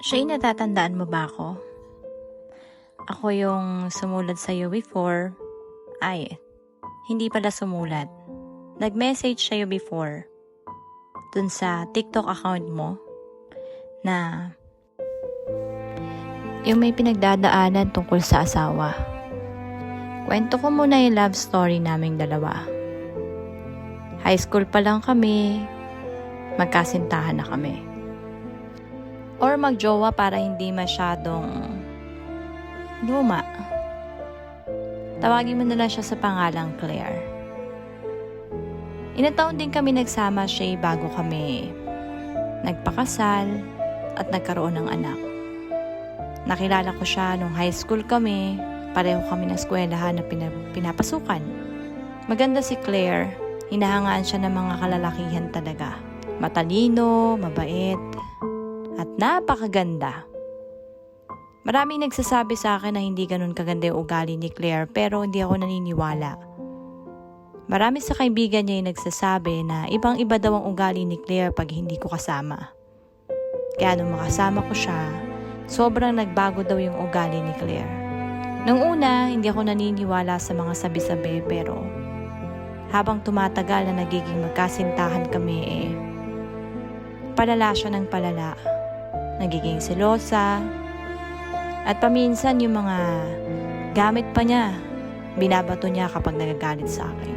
Shay, natatandaan mo ba ako? Ako yung sumulat sa'yo before. Ay, hindi pala sumulat. Nag-message sa'yo before. Dun sa TikTok account mo. Na yung may pinagdadaanan tungkol sa asawa. Kwento ko muna yung love story naming dalawa. High school pa lang kami, magkasintahan na kami. Or magjowa para hindi masyadong luma. Tawagin mo na lang siya sa pangalang Claire. Ilang taon din kami nagsama siya bago kami nagpakasal at nagkaroon ng anak. Nakilala ko siya nung high school kami, pareho kami ng eskwelahan na pina- pinapasukan. Maganda si Claire, hinahangaan siya ng mga kalalakihan talaga. Matalino, mabait, napakaganda. Maraming nagsasabi sa akin na hindi ganun kaganda yung ugali ni Claire pero hindi ako naniniwala. Marami sa kaibigan niya yung nagsasabi na ibang iba daw ang ugali ni Claire pag hindi ko kasama. Kaya nung makasama ko siya, sobrang nagbago daw yung ugali ni Claire. Nung una, hindi ako naniniwala sa mga sabi-sabi pero habang tumatagal na nagiging magkasintahan kami eh, palala siya ng palala. Nagiging selosa. At paminsan yung mga gamit pa niya, binabato niya kapag nagagalit sa akin.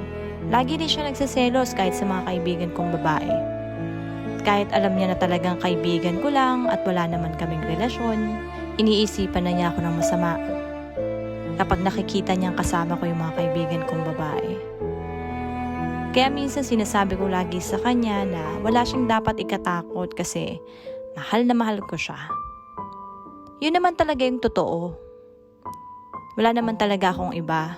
Lagi din siya nagsaselos kahit sa mga kaibigan kong babae. Kahit alam niya na talagang kaibigan ko lang at wala naman kaming relasyon, iniisipan na niya ako ng masama. Kapag nakikita niyang kasama ko yung mga kaibigan kong babae. Kaya minsan sinasabi ko lagi sa kanya na wala siyang dapat ikatakot kasi mahal na mahal ko siya. Yun naman talaga yung totoo. Wala naman talaga akong iba.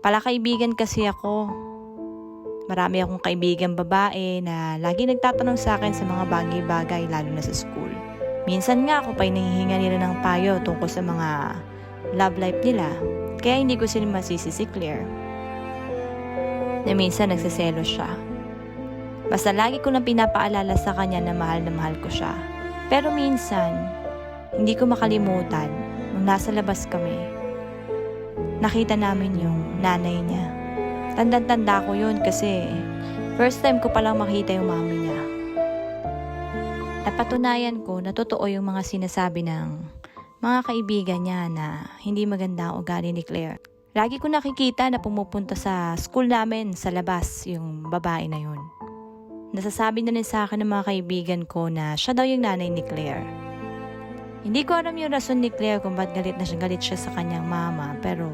Palakaibigan kasi ako. Marami akong kaibigan babae na lagi nagtatanong sa akin sa mga bagay-bagay lalo na sa school. Minsan nga ako pa hinihinga nila ng payo tungkol sa mga love life nila. Kaya hindi ko sila masisi si Claire. Na minsan nagsaselo siya. Basta lagi ko nang pinapaalala sa kanya na mahal na mahal ko siya. Pero minsan, hindi ko makalimutan nung nasa labas kami. Nakita namin yung nanay niya. Tandang-tanda ko yun kasi first time ko palang makita yung mami niya. Napatunayan ko na totoo yung mga sinasabi ng mga kaibigan niya na hindi maganda ang ugali ni Claire. Lagi ko nakikita na pumupunta sa school namin sa labas yung babae na yun. Nasasabi na rin sa akin ng mga kaibigan ko na siya daw yung nanay ni Claire. Hindi ko alam yung rason ni Claire kung ba't galit na siya, galit siya sa kanyang mama pero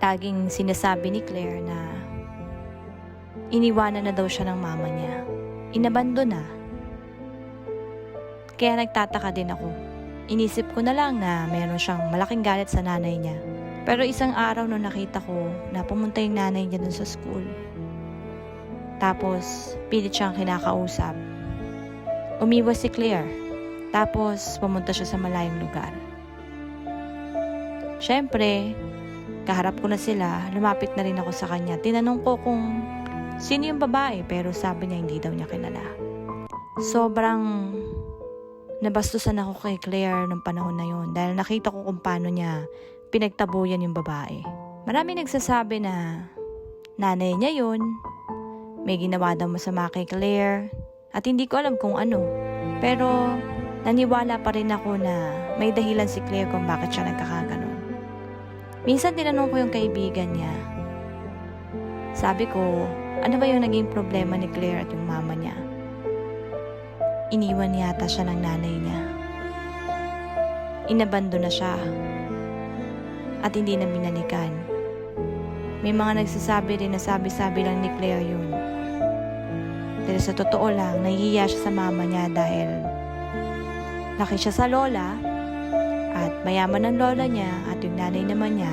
laging sinasabi ni Claire na iniwanan na daw siya ng mama niya. Inabando na. Kaya nagtataka din ako. Inisip ko na lang na meron siyang malaking galit sa nanay niya. Pero isang araw nung nakita ko na pumunta yung nanay niya dun sa school. Tapos, pilit siyang kinakausap. Umiwas si Claire. Tapos, pumunta siya sa malayong lugar. Siyempre, kaharap ko na sila, lumapit na rin ako sa kanya. Tinanong ko kung sino yung babae, pero sabi niya hindi daw niya kilala. Sobrang nabastusan ako kay Claire nung panahon na yun dahil nakita ko kung paano niya pinagtabuyan yung babae. Marami nagsasabi na nanay niya yun, may ginawa daw masama kay Claire, at hindi ko alam kung ano. Pero naniwala pa rin ako na may dahilan si Claire kung bakit siya nagkakaganon. Minsan tinanong ko yung kaibigan niya. Sabi ko, ano ba yung naging problema ni Claire at yung mama niya? Iniwan yata siya ng nanay niya. Inabando na siya. At hindi na binalikan. May mga nagsasabi rin na sabi-sabi lang ni Claire yun. Pero sa totoo lang, nahihiya siya sa mama niya dahil laki siya sa lola at mayaman ang lola niya at yung nanay naman niya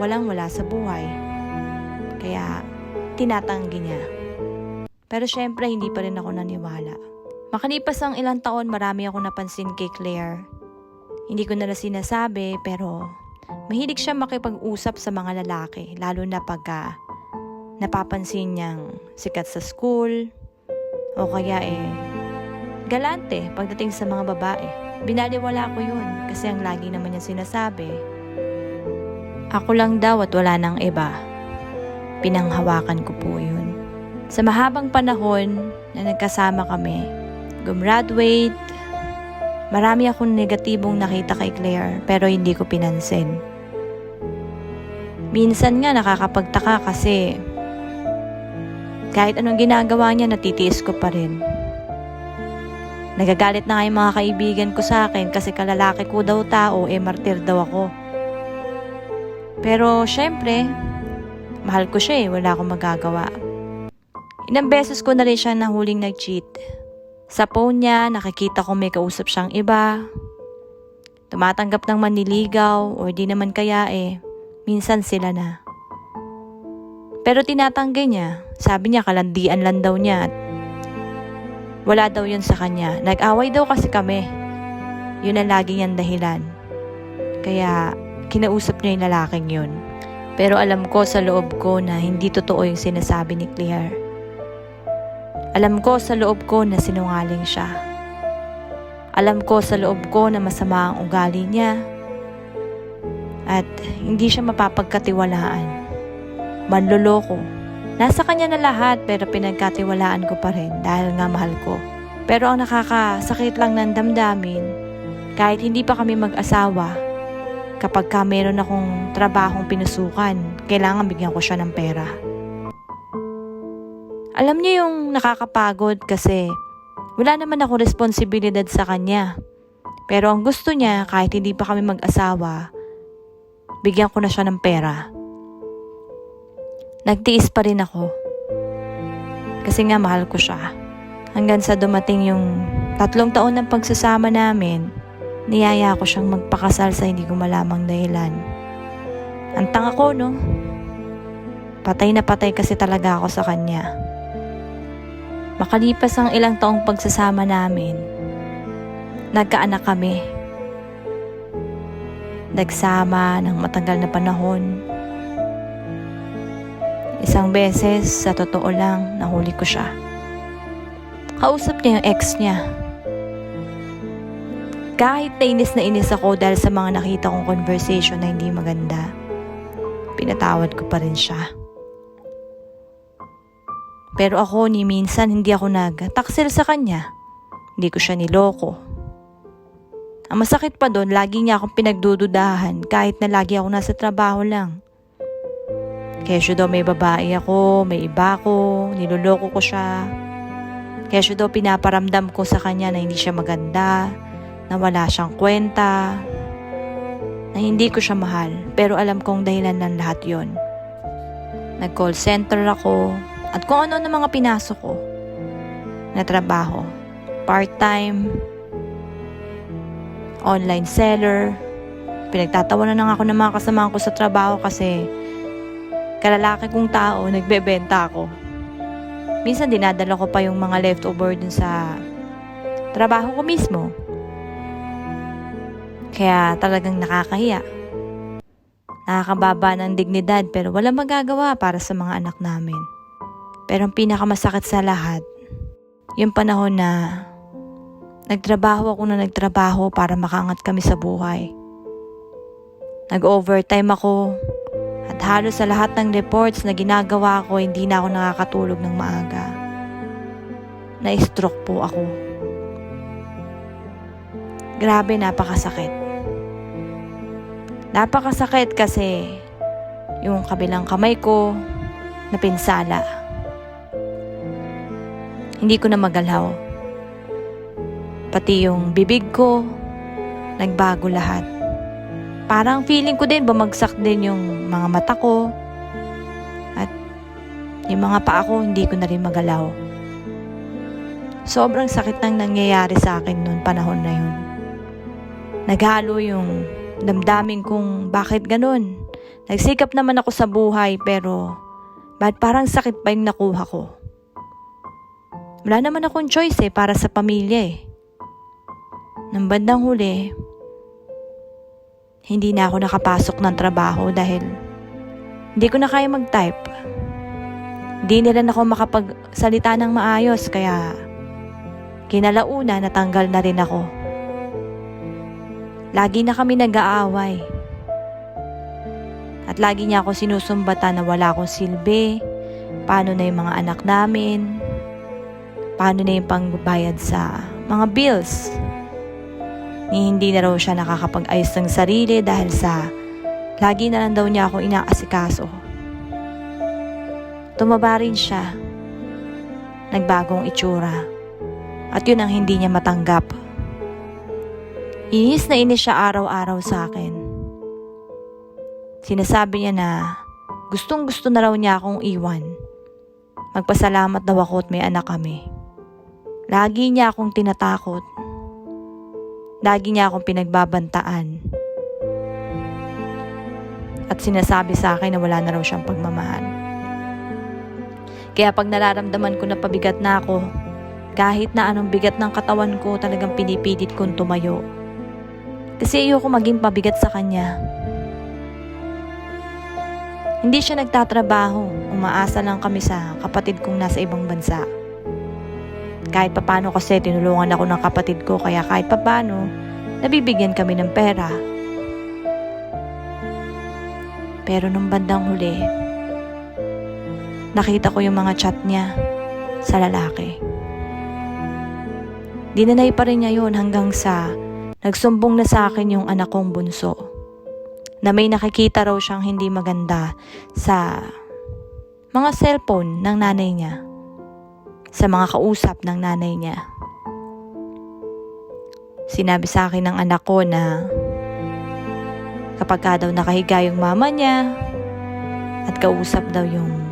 walang wala sa buhay. Kaya tinatanggi niya. Pero syempre hindi pa rin ako naniwala. Makalipas ang ilang taon marami ako napansin kay Claire. Hindi ko na sinasabi pero mahilig siya makipag-usap sa mga lalaki lalo na pagka napapansin niyang sikat sa school o kaya eh galante pagdating sa mga babae. Binaliwala ko yun kasi ang lagi naman niya sinasabi, ako lang daw at wala nang iba. Pinanghawakan ko po yun. Sa mahabang panahon na nagkasama kami, gumraduate, marami akong negatibong nakita kay Claire pero hindi ko pinansin. Minsan nga nakakapagtaka kasi kahit anong ginagawa niya natitiis ko pa rin. Nagagalit na nga yung mga kaibigan ko sa akin kasi kalalaki ko daw tao, eh martir daw ako. Pero syempre, mahal ko siya eh, wala akong magagawa. Ilang beses ko na rin siya nahuling nag-cheat. Sa phone niya, nakikita ko may kausap siyang iba. Tumatanggap ng maniligaw o di naman kaya eh, minsan sila na. Pero tinatanggi niya, sabi niya kalandian lang daw niya at wala daw yun sa kanya. Nag-away daw kasi kami. Yun ang lagi niyang dahilan. Kaya kinausap niya yung lalaking yun. Pero alam ko sa loob ko na hindi totoo yung sinasabi ni Claire. Alam ko sa loob ko na sinungaling siya. Alam ko sa loob ko na masama ang ugali niya. At hindi siya mapapagkatiwalaan. Manloloko. Nasa kanya na lahat pero pinagkatiwalaan ko pa rin dahil nga mahal ko. Pero ang nakakasakit lang ng damdamin, kahit hindi pa kami mag-asawa, kapag ka meron akong trabahong pinusukan, kailangan bigyan ko siya ng pera. Alam niyo yung nakakapagod kasi wala naman ako responsibilidad sa kanya. Pero ang gusto niya, kahit hindi pa kami mag-asawa, bigyan ko na siya ng pera. Nagtiis pa rin ako. Kasi nga mahal ko siya. Hanggang sa dumating yung tatlong taon ng pagsasama namin, niyaya ko siyang magpakasal sa hindi ko malamang dahilan. Ang tanga ko, no? Patay na patay kasi talaga ako sa kanya. Makalipas ang ilang taong pagsasama namin, nagkaanak kami. Nagsama ng matagal na panahon. Isang beses, sa totoo lang, nahuli ko siya. Kausap niya yung ex niya. Kahit nainis na inis ako dahil sa mga nakita kong conversation na hindi maganda, pinatawad ko pa rin siya. Pero ako ni minsan hindi ako nag-taksil sa kanya. Hindi ko siya niloko. Ang masakit pa doon, lagi niya akong pinagdududahan kahit na lagi ako nasa trabaho lang. Kesyo daw may babae ako, may iba ako, niloloko ko siya. Kesyo daw pinaparamdam ko sa kanya na hindi siya maganda, na wala siyang kwenta, na hindi ko siya mahal. Pero alam kong dahilan ng lahat yon. Nag-call center ako, at kung ano na mga pinasok ko na trabaho. Part-time, online seller, pinagtatawanan na ako ng mga kasamahan ko sa trabaho kasi kalalaki kong tao, nagbebenta ako. Minsan dinadala ko pa yung mga leftover dun sa trabaho ko mismo. Kaya talagang nakakahiya. Nakakababa ng dignidad pero wala magagawa para sa mga anak namin. Pero ang pinakamasakit sa lahat, yung panahon na nagtrabaho ako na nagtrabaho para makaangat kami sa buhay. Nag-overtime ako at halos sa lahat ng reports na ginagawa ko, hindi na ako nakakatulog ng maaga. Na-stroke po ako. Grabe, napakasakit. Napakasakit kasi yung kabilang kamay ko napinsala. Hindi ko na magalaw. Pati yung bibig ko, nagbago lahat. Parang feeling ko din, bumagsak din yung mga mata ko. At yung mga paa ko, hindi ko na rin magalaw. Sobrang sakit nang nangyayari sa akin noon panahon na yun. Naghalo yung damdamin kong bakit ganun. Nagsikap naman ako sa buhay pero ba't parang sakit pa yung nakuha ko. Wala naman akong choice eh para sa pamilya eh. Nang bandang huli, hindi na ako nakapasok ng trabaho dahil hindi ko na kaya mag-type. Hindi nila na ako makapagsalita ng maayos kaya kinalauna natanggal na rin ako. Lagi na kami nag-aaway. At lagi niya ako sinusumbatan na wala akong silbi, paano na yung mga anak namin, paano na yung pangbayad sa mga bills. Ni hindi na raw siya nakakapag-ayos ng sarili dahil sa lagi na lang daw niya ako inaasikaso. Tumaba rin siya. Nagbagong itsura. At yun ang hindi niya matanggap. Inis na inis siya araw-araw sa akin. Sinasabi niya na gustong gusto na raw niya akong iwan. Magpasalamat daw ako at may anak kami. Lagi niya akong tinatakot. Lagi niya akong pinagbabantaan. At sinasabi sa akin na wala na raw siyang pagmamahal. Kaya pag nararamdaman ko na pabigat na ako, kahit na anong bigat ng katawan ko talagang pinipilit kong tumayo. Kasi ayoko maging pabigat sa kanya. Hindi siya nagtatrabaho, umaasa lang kami sa kapatid kong nasa ibang bansa. Kahit papano kasi tinulungan ako ng kapatid ko kaya kahit papano, nabibigyan kami ng pera. Pero nung bandang huli, nakita ko yung mga chat niya sa lalaki. Dinanay pa rin niya yun hanggang sa nagsumbong na sa akin yung anak kong bunso. Na may nakikita raw siyang hindi maganda sa mga cellphone ng nanay niya. Sa mga kausap ng nanay niya. Sinabi sa akin ng anak ko na kapag ka daw nakahiga yung mama niya at kausap daw yung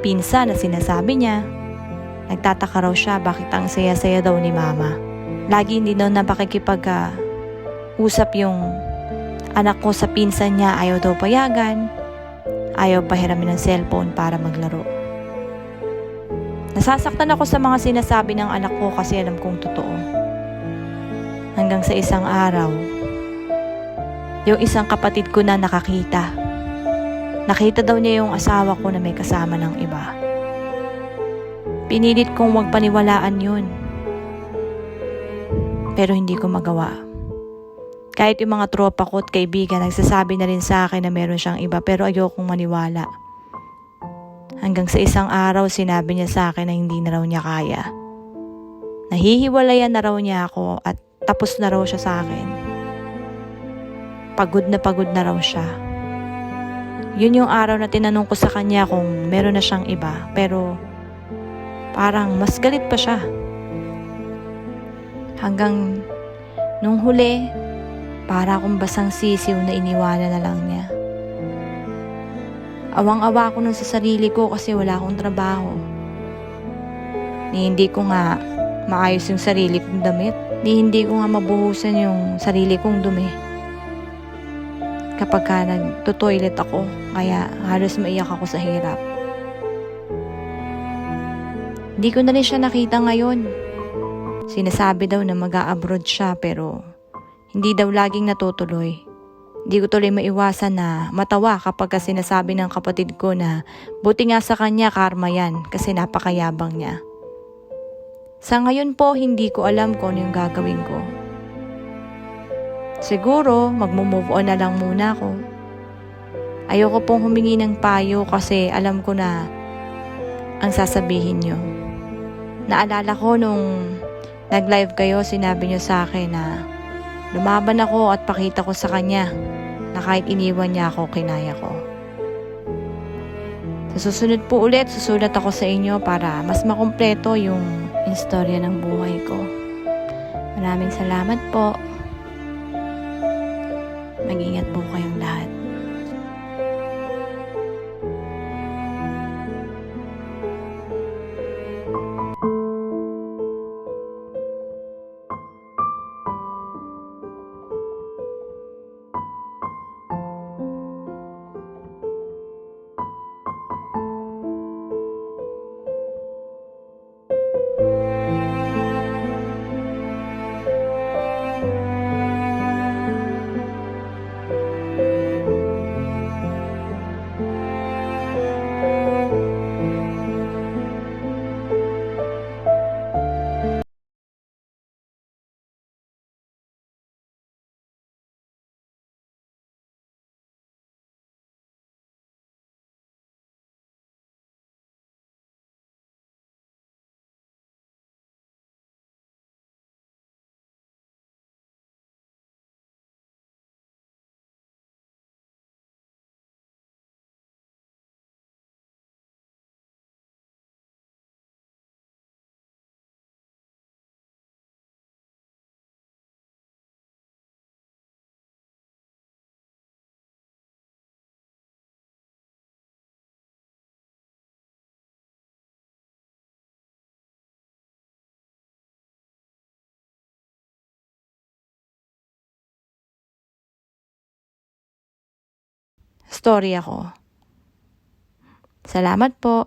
pinsa na sinasabi niya, Nagtataka raw siya bakit ang saya-saya daw ni mama. Lagi hindi daw napakikipag uh, usap yung anak ko sa pinsan niya ayaw daw payagan. Ayaw pahiramin ng cellphone para maglaro. Nasasaktan ako sa mga sinasabi ng anak ko kasi alam kong totoo. Hanggang sa isang araw, yung isang kapatid ko na nakakita. Nakita daw niya yung asawa ko na may kasama ng iba. Pinilit kong wag paniwalaan yun. Pero hindi ko magawa. Kahit yung mga tropa ko at kaibigan nagsasabi na rin sa akin na meron siyang iba pero ayokong maniwala. Hanggang sa isang araw sinabi niya sa akin na hindi na raw niya kaya. Nahihiwalayan na raw niya ako at tapos na raw siya sa akin. Pagod na pagod na raw siya. Yun yung araw na tinanong ko sa kanya kung meron na siyang iba pero parang mas galit pa siya. Hanggang nung huli, para akong basang sisiw na iniwala na lang niya. Awang-awa ako nun sa sarili ko kasi wala akong trabaho. Ni hindi ko nga maayos yung sarili kong damit. Ni hindi ko nga mabuhusan yung sarili kong dumi. Kapag ka nagto-toilet ako, kaya halos maiyak ako sa hirap. Hindi ko na rin siya nakita ngayon. Sinasabi daw na mag-a-abroad siya pero hindi daw laging natutuloy. Hindi ko tuloy maiwasan na matawa kapag sinasabi ng kapatid ko na buti nga sa kanya karma yan kasi napakayabang niya. Sa ngayon po, hindi ko alam kung ano yung gagawin ko. Siguro, magmo-move on na lang muna ako. Ayoko pong humingi ng payo kasi alam ko na ang sasabihin nyo. Naalala ko nung nag-live kayo, sinabi nyo sa akin na lumaban ako at pakita ko sa kanya na kahit iniwan niya ako, kinaya ko. Sa susunod po ulit, susulat ako sa inyo para mas makumpleto yung istorya ng buhay ko. Maraming salamat po. Storya ko. Salamat po.